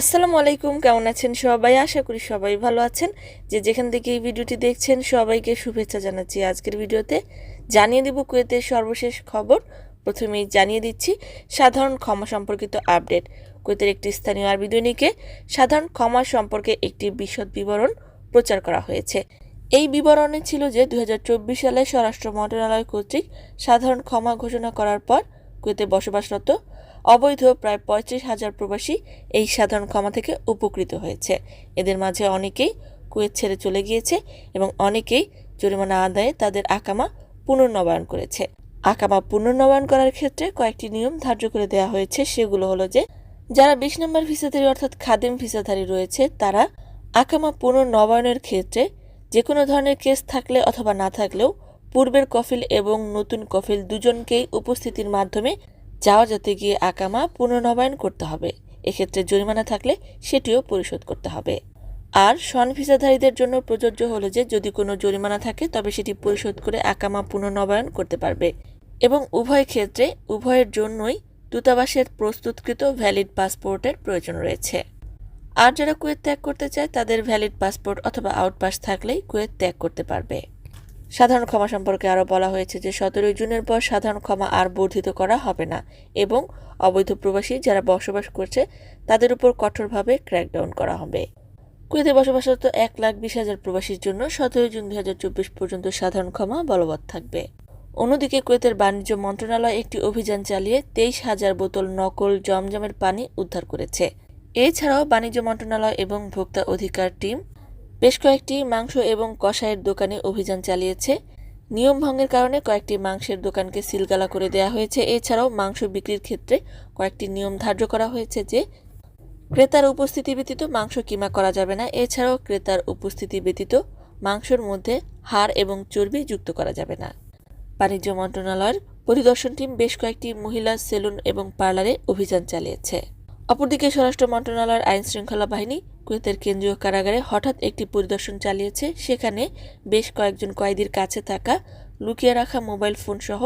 আসসালামু আলাইকুম, কেমন আছেন সবাই? আশা করি সবাই ভালো আছেন। যে যেখান থেকে এই ভিডিওটি দেখছেন, সবাইকে শুভেচ্ছা জানাচ্ছি আজকের ভিডিওতে। জানিয়ে দেব কুয়েতের সর্বশেষ খবর। প্রথমেই জানিয়ে দিচ্ছি, সাধারণ ক্ষমা সম্পর্কিত আপডেট। কুয়েতের একটি স্থানীয় আরবি দৈনিকে সাধারণ ক্ষমা সম্পর্কে একটি বিশদ বিবরণ প্রচার করা হয়েছে। এই বিবরণে ছিল যে, দুই হাজার চব্বিশ সালে স্বরাষ্ট্র মন্ত্রণালয় কর্তৃক সাধারণ ক্ষমা ঘোষণা করার পর কুয়েতে বসবাসরত অবৈধ প্রায় পঁয়ত্রিশ হাজার প্রবাসী এই সাধারণ ক্ষমা থেকে উপকৃত হয়েছে। এদের মাঝে অনেকেই কুয়েত ছেড়ে চলে গিয়েছে এবং অনেকেই জরিমানা আদায়ে তাদের আকামা পুনর্নবায়ন করেছে। আকামা পুনর্নবায়ন করার ক্ষেত্রে কয়েকটি নিয়ম ধার্য করে দেওয়া হয়েছে। সেগুলো হলো যে, যারা বিশ নম্বর ভিসাধারী অর্থাৎ খাদিম ভিসাধারী রয়েছে, তারা আকামা পুনর্নবায়নের ক্ষেত্রে যে কোনো ধরনের কেস থাকলে অথবা না থাকলেও পূর্বের কফিল এবং নতুন কফিল দুজনকেই উপস্থিতির মাধ্যমে যাওয়া যাতে গিয়ে আকামা পুনর্নবায়ন করতে হবে। এক্ষেত্রে জরিমানা থাকলে সেটিও পরিশোধ করতে হবে। আর সন ভিসাধারীদের জন্য প্রযোজ্য হলো যে, যদি কোনো জরিমানা থাকে, তবে সেটি পরিশোধ করে আকামা পুনর্নবায়ন করতে পারবে। এবং উভয় ক্ষেত্রে, উভয়ের জন্যই দূতাবাসের প্রস্তুতকৃত ভ্যালিড পাসপোর্টের প্রয়োজন রয়েছে। আর যারা কুয়েত ত্যাগ করতে চায়, তাদের ভ্যালিড পাসপোর্ট অথবা আউটপাস থাকলেই কুয়েত ত্যাগ করতে পারবে। সাধারণ ক্ষমা সম্পর্কে আরও বলা হয়েছে যে, সতেরোই জুনের পর সাধারণ ক্ষমা আর বর্ধিত করা হবে না এবং অবৈধ প্রবাসী যারা বসবাস করছে, তাদের উপর কঠোরভাবে ক্র্যাকডাউন করা হবে। কুয়েতে বসবাসরত এক লাখ বিশ হাজার প্রবাসীর জন্য সতেরোই জুন দুই হাজার চব্বিশ পর্যন্ত সাধারণ ক্ষমা বলবৎ থাকবে। অন্যদিকে, কুয়েতের বাণিজ্য মন্ত্রণালয় একটি অভিযান চালিয়ে তেইশ হাজার বোতল নকল জমজমের পানি উদ্ধার করেছে। এছাড়াও বাণিজ্য মন্ত্রণালয় এবং ভোক্তা অধিকার টিম বেশ কয়েকটি মাংস এবং কষায়ের দোকানে অভিযান চালিয়েছে। নিয়ম ভঙ্গের কারণে কয়েকটি মাংসের দোকানকে সিলগালা করে দেওয়া হয়েছে। এছাড়াও মাংস বিক্রির ক্ষেত্রে কয়েকটি নিয়ম ধার্য করা হয়েছে যে, ক্রেতার উপস্থিতি ব্যতীত মাংস কিমা করা যাবে না। এছাড়াও ক্রেতার উপস্থিতি ব্যতীত মাংসের মধ্যে হাড় এবং চর্বি যুক্ত করা যাবে না। বাণিজ্য মন্ত্রণালয়ের পরিদর্শন টিম বেশ কয়েকটি মহিলা সেলুন এবং পার্লারে অভিযান চালিয়েছে। অপরদিকে স্বরাষ্ট্র মন্ত্রণালয়ের আইন শৃঙ্খলা বাহিনী কুয়েতের কেন্দ্রীয় কারাগারে হঠাৎ একটি পরিদর্শন চালিয়েছে। সেখানে বেশ কয়েকজন কয়েদির কাছে থাকা, লুকিয়ে রাখা মোবাইল ফোন সহ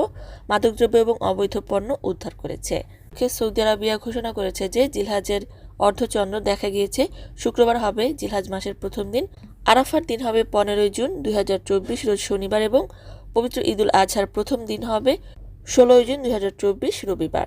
মাদকদ্রব্য এবং অবৈধ পণ্য উদ্ধার করেছে। সৌদি আরবিয়া ঘোষণা করেছে যে জিলহাজের অর্ধচন্দ্র দেখা গিয়েছে। শুক্রবার হবে জিলহাজ মাসের প্রথম দিন। আরাফার দিন হবে পনেরোই জুন দুই হাজার চব্বিশ, রোজ শনিবার এবং পবিত্র ঈদুল আজহার প্রথম দিন হবে ষোলোই জুন দুই হাজার চব্বিশ, রবিবার।